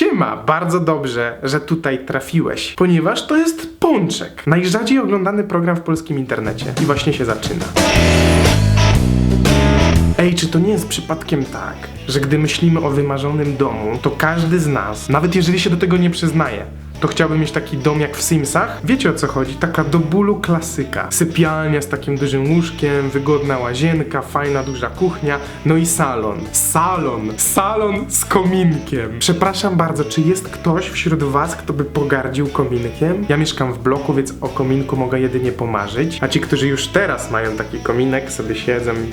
Siema, bardzo dobrze, że tutaj trafiłeś, ponieważ to jest Pączek, najrzadziej oglądany program w polskim internecie. I właśnie się zaczyna. Ej, czy to nie jest przypadkiem tak, że gdy myślimy o wymarzonym domu, to każdy z nas, nawet jeżeli się do tego nie przyznaje, to chciałby mieć taki dom jak w Simsach? Wiecie o co chodzi? Taka do bólu klasyka. Sypialnia z takim dużym łóżkiem, wygodna łazienka, fajna duża kuchnia, no i salon. Salon! Salon z kominkiem. Przepraszam bardzo, czy jest ktoś wśród was, kto by pogardził kominkiem? Ja mieszkam w bloku, więc o kominku mogę jedynie pomarzyć, a ci, którzy już teraz mają taki kominek, sobie siedzą i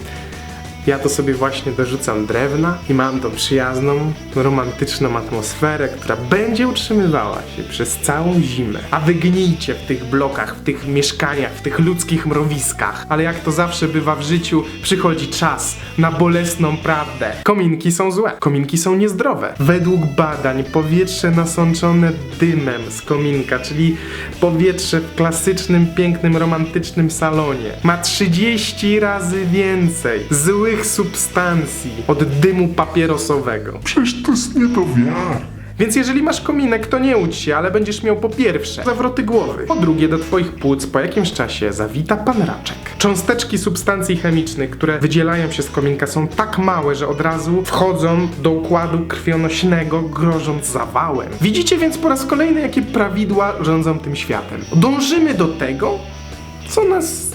ja to sobie właśnie dorzucam drewna i mam tą przyjazną, romantyczną atmosferę, która będzie utrzymywała się przez całą zimę. A wy gnijcie w tych blokach, w tych mieszkaniach, w tych ludzkich mrowiskach. Ale jak to zawsze bywa w życiu, przychodzi czas na bolesną prawdę. Kominki są złe, kominki są niezdrowe. Według badań powietrze nasączone dymem z kominka, czyli powietrze w klasycznym, pięknym, romantycznym salonie ma 30 razy więcej złych substancji od dymu papierosowego. Przecież to jest nie do wiary. Więc jeżeli masz kominek, to nie łudź się, ale będziesz miał po pierwsze zawroty głowy, po drugie do twoich płuc po jakimś czasie zawita pan raczek. Cząsteczki substancji chemicznych, które wydzielają się z kominka są tak małe, że od razu wchodzą do układu krwionośnego, grożąc zawałem. Widzicie więc po raz kolejny, jakie prawidła rządzą tym światem. Dążymy do tego, co nas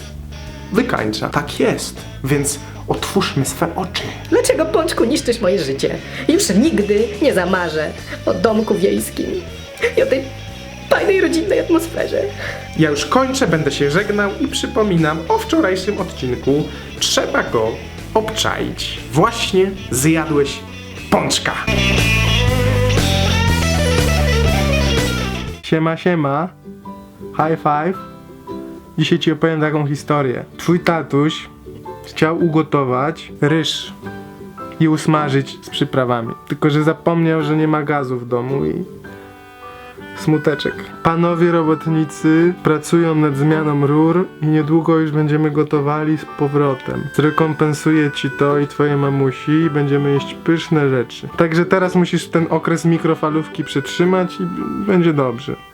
wykańcza. Tak jest, więc otwórzmy swe oczy. Dlaczego, Pączku, niszczysz moje życie? Już nigdy nie zamarzę o domku wiejskim i o tej fajnej, rodzinnej atmosferze. Ja już kończę, będę się żegnał i przypominam o wczorajszym odcinku. Trzeba go obczaić. Właśnie zjadłeś pączka. Siema, siema. High five. Dzisiaj ci opowiem taką historię. Twój tatuś chciał ugotować ryż i usmażyć z przyprawami. Tylko, że zapomniał, że nie ma gazu w domu i Smuteczek. Panowie robotnicy pracują nad zmianą rur i niedługo już będziemy gotowali z powrotem. Zrekompensuję ci to i twojej mamusi i będziemy jeść pyszne rzeczy. Także teraz musisz ten okres mikrofalówki przetrzymać i będzie dobrze.